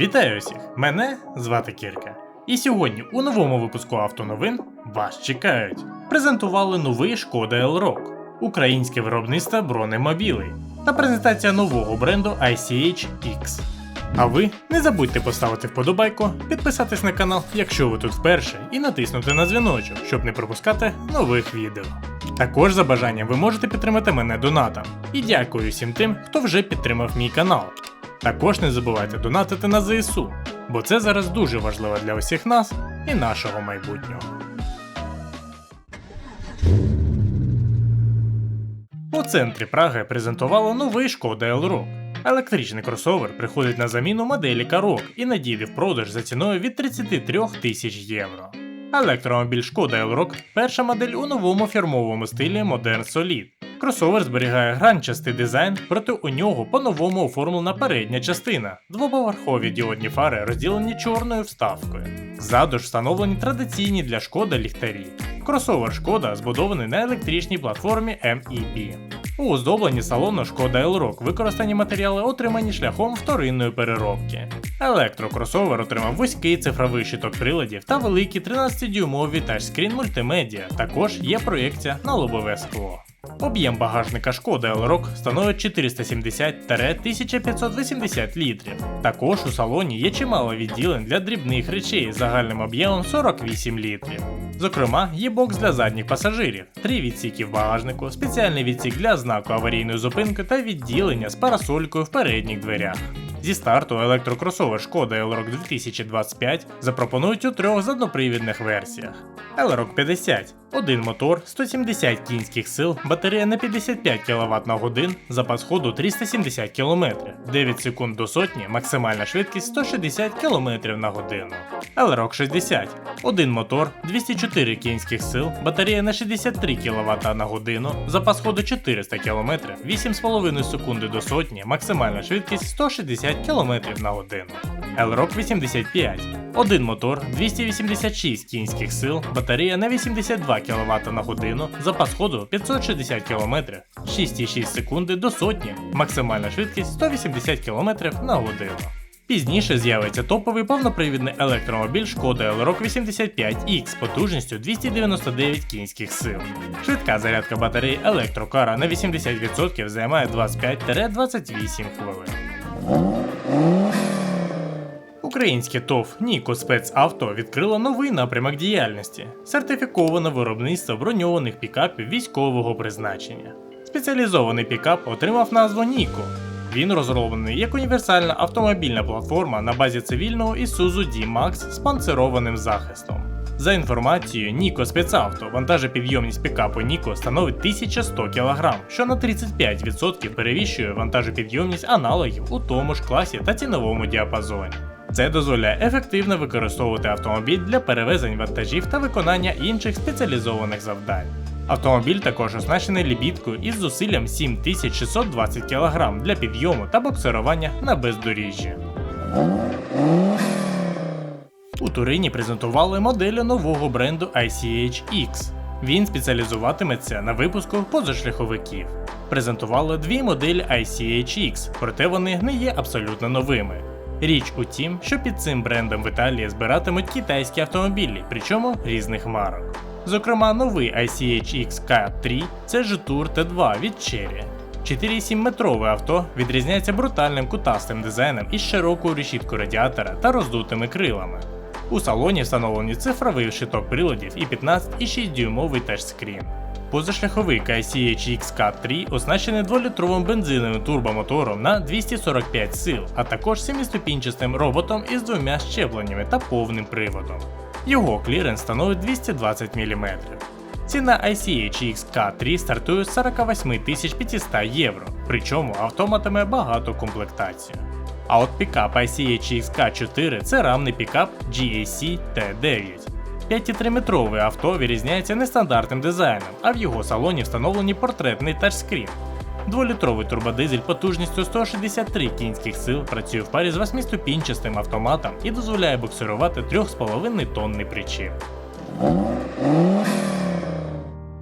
Вітаю усіх! Мене звати Кірка. І сьогодні у новому випуску автоновин вас чекають. Презентували новий Шкода L-Rock, українське виробництво бронемобілей та презентація нового бренду ICH X. А ви не забудьте поставити вподобайку, підписатись на канал, якщо ви тут вперше, і натиснути на дзвіночок, щоб не пропускати нових відео. Також за бажанням ви можете підтримати мене донатом. І дякую всім тим, хто вже підтримав мій канал. Також не забувайте донатити на ЗСУ, бо це зараз дуже важливо для усіх нас і нашого майбутнього. У центрі Праги презентували новий Шкода L-Rock. Електричний кросовер приходить на заміну моделі Карок і надійде в продаж за ціною від 33 тисяч євро. Електромобіль Шкода L-Rock – перша модель у новому фірмовому стилі Modern Solid. Кросовер зберігає гранчастий дизайн, проте у нього по-новому оформлена передня частина. Двоповерхові діодні фари розділені чорною вставкою. Ззаду ж встановлені традиційні для шкода ліхтарі. Кросовер шкода збудований на електричній платформі MEB. У оздобленні салону шкода L-Rock використані матеріали, отримані шляхом вторинної переробки. Електрокросовер отримав вузький цифровий щиток приладів та великий 13-дюймовий тачскрін мультимедіа. Також є проєкція на лобове скло. Об'єм багажника шкода L-Rock становить 470-1580 літрів. Також у салоні є чимало відділень для дрібних речей з загальним об'ємом 48 літрів. Зокрема, є бокс для задніх пасажирів, три відсіки в багажнику, спеціальний відсік для знаку аварійної зупинки та відділення з парасолькою в передніх дверях. Зі старту електрокросовер Шкода L-Rock 2025 запропонують у трьох заднопривідних версіях. L-Rock 50 один мотор, 170 кінських сил, батарея на 55 кВт на годин, запас ходу 370 км, 9 секунд до сотні, максимальна швидкість 160 км на годину. L-Rock 60 один мотор, 204 кінських сил, батарея на 63 кВт на годину, запас ходу 400 км, 8,5 секунди до сотні, максимальна швидкість 160 км на годину. L-Rock 85 один мотор, 286 кінських сил, батарея на 82 кВт на годину, запас ходу 560 км, 6,6 секунди до сотні, максимальна швидкість 180 км на годину. Пізніше з'явиться топовий повнопривідний електромобіль Шкода L-Rock 85X з потужністю 299 кінських сил. Швидка зарядка батареї електрокара на 80% займає 25-28 хвилин. Українське ТОВ Ніко Спецавто відкрило новий напрямок діяльності сертифіковане виробництво броньованих пікапів військового призначення. Спеціалізований пікап отримав назву Ніко. Він розроблений як універсальна автомобільна платформа на базі цивільного Isuzu D-Max з панцированим захистом. За інформацією Ніко Спецавто, вантажопідйомність пікапу Ніко становить 1100 кг, що на 35% перевищує вантажопідйомність аналогів у тому ж класі та ціновому діапазоні. Це дозволяє ефективно використовувати автомобіль для перевезень вантажів та виконання інших спеціалізованих завдань. Автомобіль також оснащений лібідкою із зусиллям 7620 кг для підйому та боксирування на бездоріжжі. У Турині презентували моделі нового бренду ICH X. Він спеціалізуватиметься на випуску позашляховиків. Презентували дві моделі ICH X, проте вони не є абсолютно новими. Річ у тім, що під цим брендом в Італії збиратимуть китайські автомобілі, причому різних марок. Зокрема, новий ICH X K3 це Jetour T2 від Chery. 4,7-метрове авто відрізняється брутальним кутастим дизайном із широкою решіткою радіатора та роздутими крилами. У салоні встановлені цифровий щиток приладів і 15,6 дюймовий тачскрін. Позашляховий ICH XK3 оснащений 2-літровим бензиновим турбомотором на 245 сил, а також 7-ступінчастим роботом із двома щепленнями та повним приводом. Його кліренс становить 220 мм. Ціна ICH XK3 стартує з 48 500 євро, причому авто матиме багато комплектацію. А от пікап ICH XK4 це рамний пікап GAC T9. 5,3-метрове авто вирізняється нестандартним дизайном, а в його салоні встановлені портретний тачскрін. Дволітровий турбодизель потужністю 163 кінських сил працює в парі з 8-ступінчастим автоматом і дозволяє буксирувати 3,5 тонний причіп.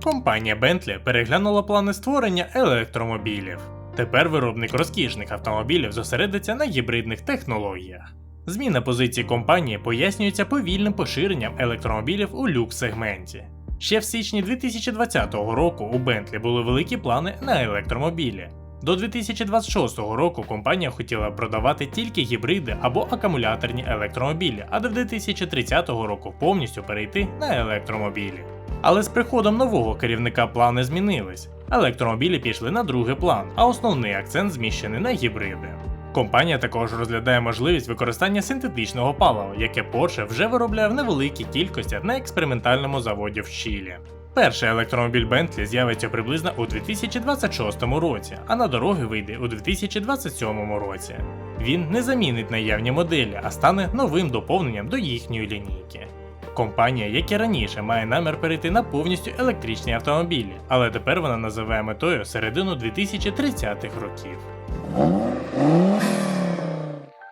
Компанія Bentley переглянула плани створення електромобілів. Тепер виробник розкішних автомобілів зосередиться на гібридних технологіях. Зміна позиції компанії пояснюється повільним поширенням електромобілів у люкс-сегменті. Ще в січні 2020 року у Bentley були великі плани на електромобілі. До 2026 року компанія хотіла продавати тільки гібриди або акумуляторні електромобілі, а до 2030 року повністю перейти на електромобілі. Але з приходом нового керівника плани змінились. Електромобілі пішли на другий план, а основний акцент зміщений на гібриди. Компанія також розглядає можливість використання синтетичного палива, яке Porsche вже виробляє в невеликій кількості на експериментальному заводі в Чилі. Перший електромобіль Bentley з'явиться приблизно у 2026 році, а на дороги вийде у 2027 році. Він не замінить наявні моделі, а стане новим доповненням до їхньої лінійки. Компанія, як і раніше, має намір перейти на повністю електричні автомобілі, але тепер вона називає метою середину 2030-х років.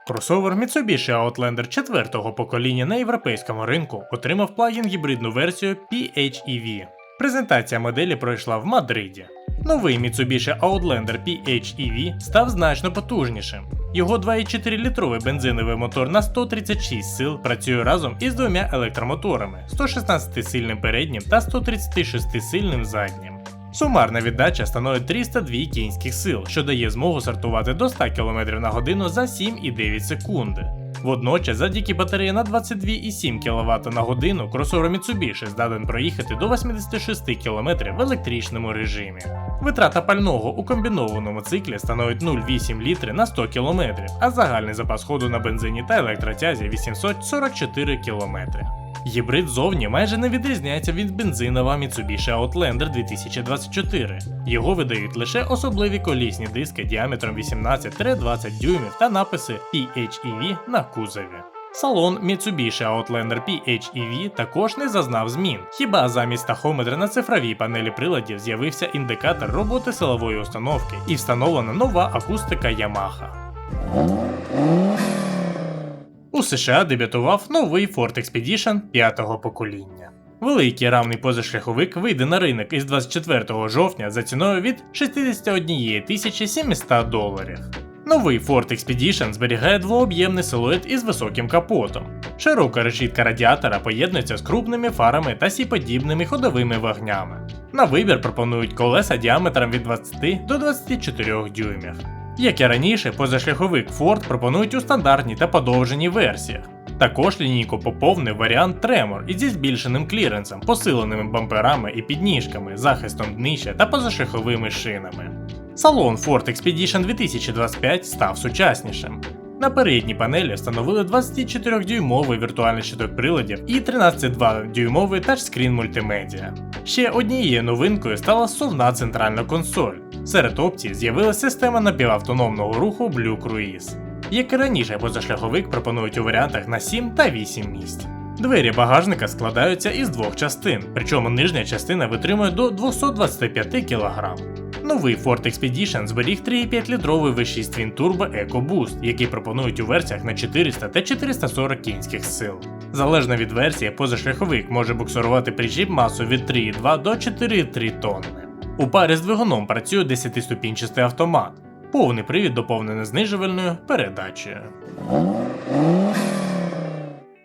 Кросовер Mitsubishi Outlander 4 покоління на європейському ринку отримав плагін гібридну версію PHEV. Презентація моделі пройшла в Мадриді. Новий Mitsubishi Outlander PHEV став значно потужнішим. Його 2,4-літровий бензиновий мотор на 136 сил працює разом із двома електромоторами 116-сильним переднім та 136-сильним заднім. Сумарна віддача становить 302 кінських сил, що дає змогу стартувати до 100 км на годину за 7,9 секунди. Водночас, завдяки батареї на 22,7 кВт на годину, кросовер Mitsubishi здатен проїхати до 86 км в електричному режимі. Витрата пального у комбінованому циклі становить 0,8 літри на 100 км, а загальний запас ходу на бензині та електротязі 844 км. Гібрид зовні майже не відрізняється від бензинова Mitsubishi Outlander 2024. Його видають лише особливі колісні диски діаметром 18-20 дюймів та написи PHEV на кузові. Салон Mitsubishi Outlander PHEV також не зазнав змін. Хіба замість тахометра на цифровій панелі приладів з'явився індикатор роботи силової установки і встановлена нова акустика Yamaha. У США дебютував новий Ford Expedition п'ятого покоління. Великий рамний позашляховик вийде на ринок із 24 жовтня за ціною від 61 700 доларів. Новий Ford Expedition зберігає двооб'ємний силует із високим капотом. Широка решітка радіатора поєднується з крупними фарами та сіподібними ходовими вогнями. На вибір пропонують колеса діаметром від 20 до 24 дюймів. Як і раніше, позашляховик Ford пропонують у стандартній та подовженій версіях. Також лінійку поповнив варіант Tremor із зі збільшеним кліренсом, посиленими бамперами і підніжками, захистом днища та позашляховими шинами. Салон Ford Expedition 2025 став сучаснішим. На передній панелі встановили 24-дюймовий віртуальний щиток приладів і 13,2-дюймовий тачскрін мультимедіа. Ще однією новинкою стала сувна центральна консоль. Серед опцій з'явилася система напівавтономного руху Blue Cruise. Як і раніше, позашляховик пропонують у варіантах на 7 та 8 місць. Двері багажника складаються із двох частин, причому нижня частина витримує до 225 кг. Новий Ford Expedition зберіг 3,5-літровий V6 Twin Turbo EcoBoost, який пропонують у версіях на 400 та 440 кінських сил. Залежно від версії, позашляховик може буксурувати причіп масою від 3,2 до 4,3 тонни. У парі з двигуном працює 10-ступінчастий автомат. Повний привід доповнений знижувальною передачею.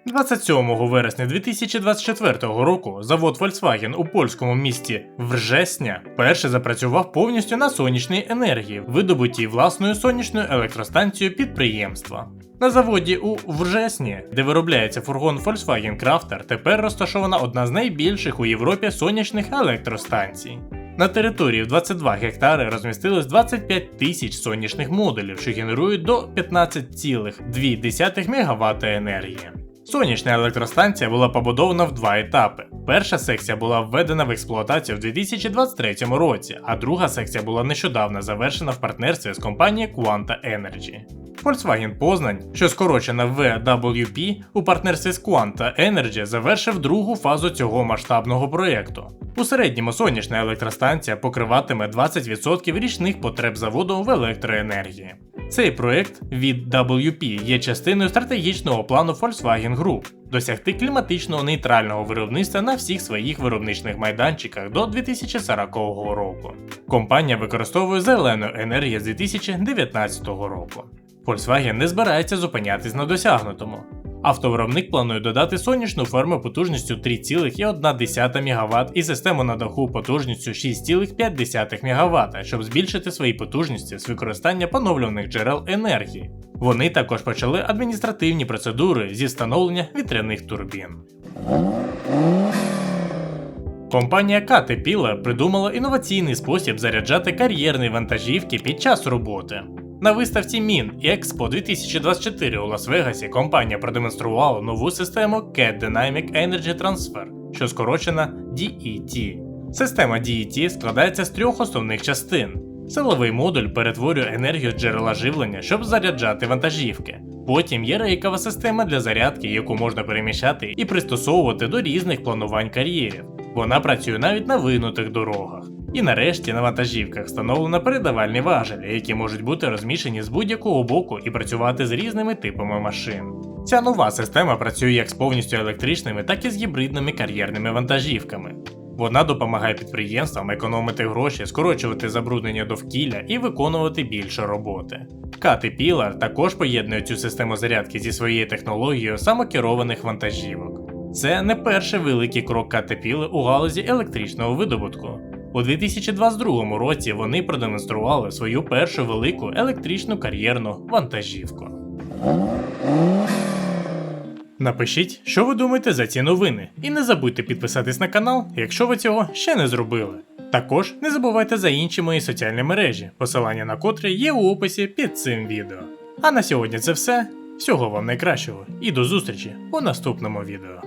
27 вересня 2024 року завод Volkswagen у польському місті Вржесня перше запрацював повністю на сонячній енергії, видобутій власною сонячною електростанцією підприємства. На заводі у Вржесні, де виробляється фургон Volkswagen Crafter, тепер розташована одна з найбільших у Європі сонячних електростанцій. На території в 22 гектари розмістилось 25 тисяч сонячних модулів, що генерують до 15,2 МВт енергії. Сонячна електростанція була побудована в два етапи. Перша секція була введена в експлуатацію в 2023 році, а друга секція була нещодавно завершена в партнерстві з компанією Quanta Energy. Volkswagen Познань, що скорочена VWP, у партнерстві з Quanta Energy завершив другу фазу цього масштабного проєкту. У середньому сонячна електростанція покриватиме 20% річних потреб заводу в електроенергії. Цей проект від WP є частиною стратегічного плану Volkswagen Group досягти кліматичного нейтрального виробництва на всіх своїх виробничних майданчиках до 2040 року. Компанія використовує зелену енергію з 2019 року. Volkswagen не збирається зупинятись на досягнутому. Автовиробник планує додати сонячну ферму потужністю 3,1 МВт і систему на даху потужністю 6,5 МВт, щоб збільшити свої потужності з використання поновлюваних джерел енергії. Вони також почали адміністративні процедури зі встановлення вітряних турбін. Компанія Caterpillar придумала інноваційний спосіб заряджати кар'єрні вантажівки під час роботи. На виставці Мін Expo 2024 у Лас-Вегасі компанія продемонструвала нову систему CAT Dynamic Energy Transfer, що скорочена DET. Система DET складається з трьох основних частин. Силовий модуль перетворює енергію джерела живлення, щоб заряджати вантажівки. Потім є рейкова система для зарядки, яку можна переміщати і пристосовувати до різних планувань кар'єрів. Вона працює навіть на винутих дорогах. І нарешті на вантажівках встановлено передавальні важелі, які можуть бути розміщені з будь-якого боку і працювати з різними типами машин. Ця нова система працює як з повністю електричними, так і з гібридними кар'єрними вантажівками. Вона допомагає підприємствам економити гроші, скорочувати забруднення довкілля і виконувати більше роботи. Caterpillar також поєднує цю систему зарядки зі своєю технологією самокерованих вантажівок. Це не перший великий крок Caterpillar у галузі електричного видобутку. У 2022 році вони продемонстрували свою першу велику електричну кар'єрну вантажівку. Напишіть, що ви думаєте за ці новини, і не забудьте підписатись на канал, якщо ви цього ще не зробили. Також не забувайте за інші мої соціальні мережі, посилання на котрі є у описі під цим відео. А на сьогодні це все. Всього вам найкращого і до зустрічі у наступному відео.